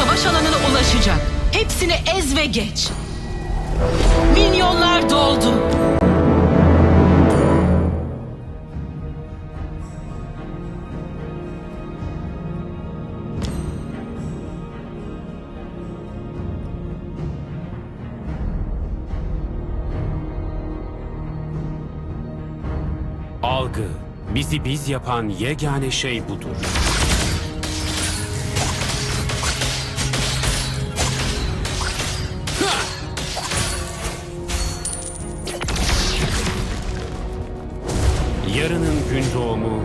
savaş alanına ulaşacak. Hepsini ez ve geç. Minyonlar doldu. Algı. Bizi biz yapan yegane şey budur. Yarının gün doğumu,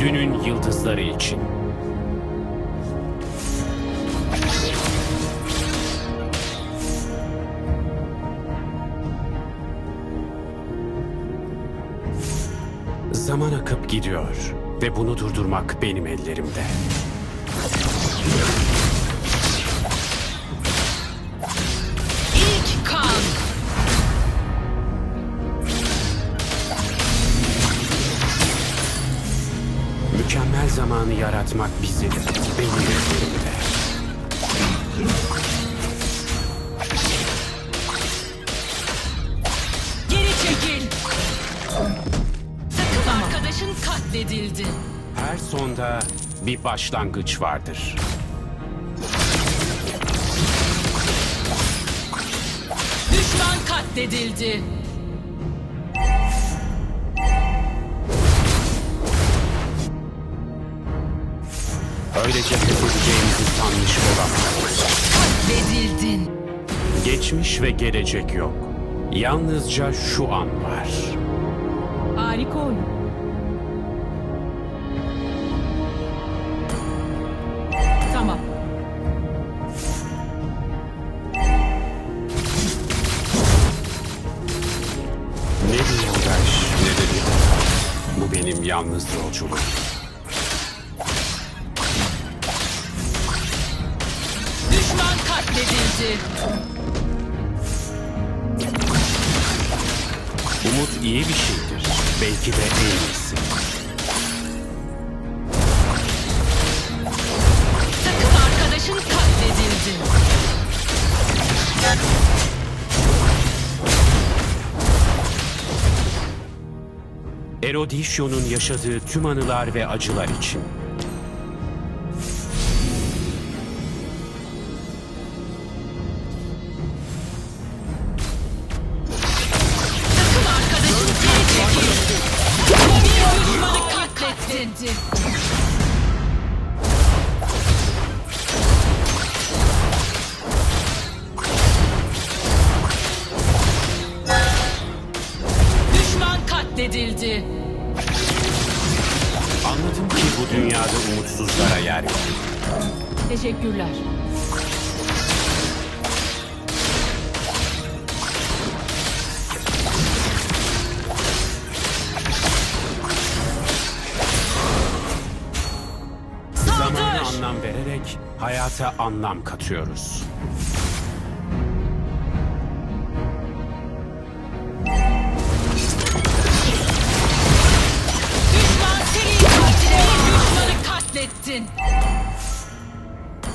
dünün yıldızları için. Zaman akıp gidiyor ve bunu durdurmak benim ellerimde. Zamanı yaratmak bizim, benim. Geri çekil. Takım arkadaşın katledildi. Her sonda bir başlangıç vardır. Düşman katledildi. Öylece pes edeceğimizi sanmış olamaz. Katledildin. Geçmiş ve gelecek yok. Yalnızca şu an var. Harika oyun. Tamam. Ne bir yoldaş ne de bir Bu benim yalnız yolculuğum. Umut iyi bir şeydir. Belki de en iyisi. Takım arkadaşın katledildi. Erodisyo'nun yaşadığı tüm anılar ve acılar için. Katledildi. Anladım ki bu dünyada umutsuzlara yer yok. Teşekkürler. Zamana anlam vererek hayata anlam katıyoruz.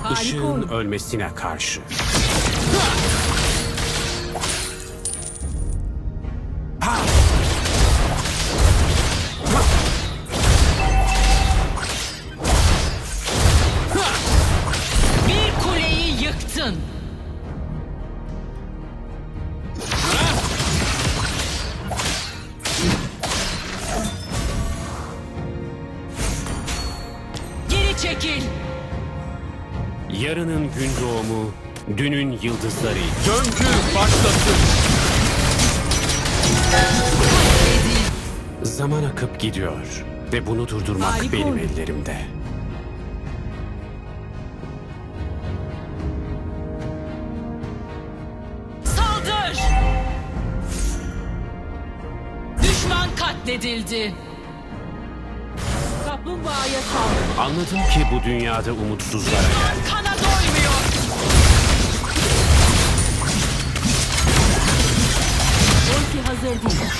Harika Işığın ölmesine karşı. Yarının gün doğumu, dünün yıldızları. Döngü başlasın. Zaman akıp gidiyor ve bunu durdurmak Harika benim oyun. ellerimde. Saldır. Düşman katledildi. Kaplumbağaya saldır. Anladım ki bu dünyada umutsuzlara yer. Kana Ulti hazır değil.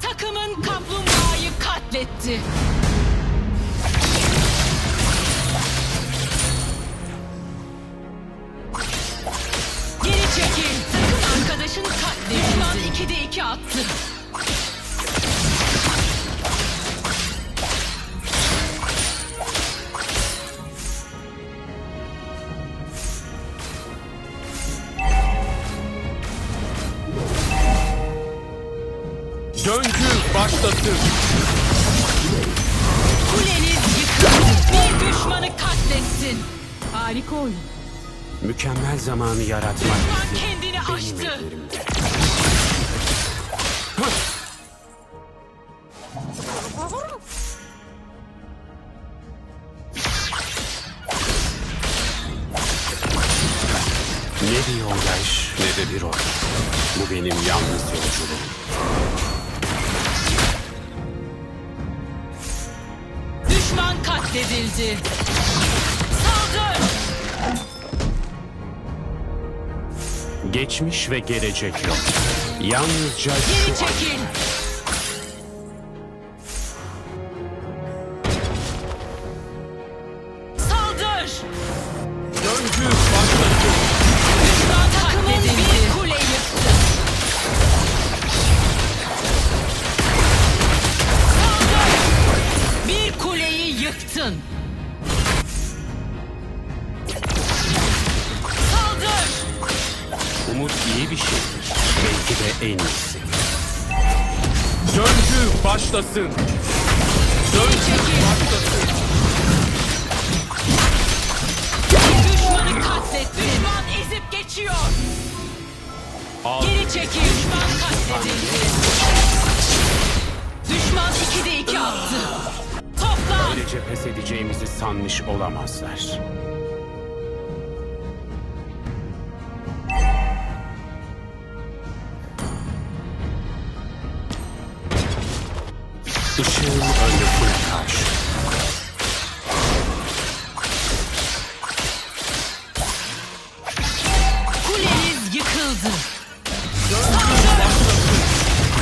Takımın kaplumbağayı katletti. Geri çekil. Takım arkadaşın katledildi. Düşman 2'de 2 attı. Harika oyun. Mükemmel zamanı yaratmak Düşman kendini aştı. Ne bir yoldaş ne de bir ortak. Bu benim yalnız yolculuğum. Düşman katledildi. Saldır. Geçmiş ve gelecek yok. Yalnızca Geri şu çekil. Saldır. Döngü başlasın. Düşman katledildi. Bir kule yıktı. Saldır. Bir kuleyi yıktın. En iyisi. Döngü başlasın. Geri çekil. Düşmanı katlet. Düşman ezip geçiyor. Al. Geri çekil. Düşman katledildi. Düşman 2'de 2 attı. Toplan. Böylece pes edeceğimizi sanmış olamazlar. Işığın önüne karşı. Kuleniz yıkıldı. Saldır.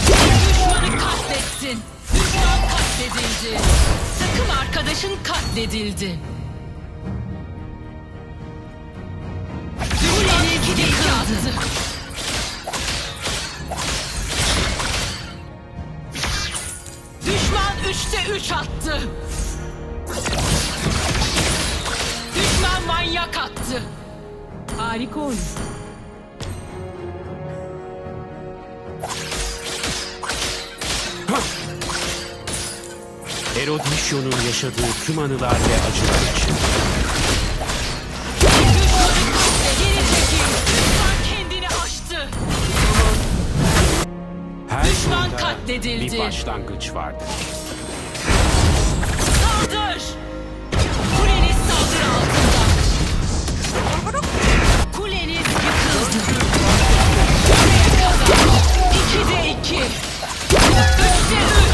Düşmanı katlettin. Düşman katledildi. Takım arkadaşın katledildi. Kuleniz yıkıldı. 3'te 3 attı. Düşman manyak attı. Harika oyun. Erodisyo'nun yaşadığı tüm anılar ve acılar için. Her Düşman katledildi. Bir başlangıç vardır. Saldır. Kuleniz saldırı altında. Kuleniz yıkıldı. Kadar. İkide iki. Üçte üç.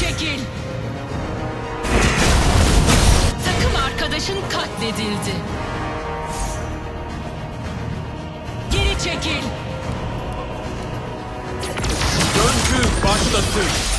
Çekil. Takım arkadaşın katledildi. Geri çekil. Döngü başlasın.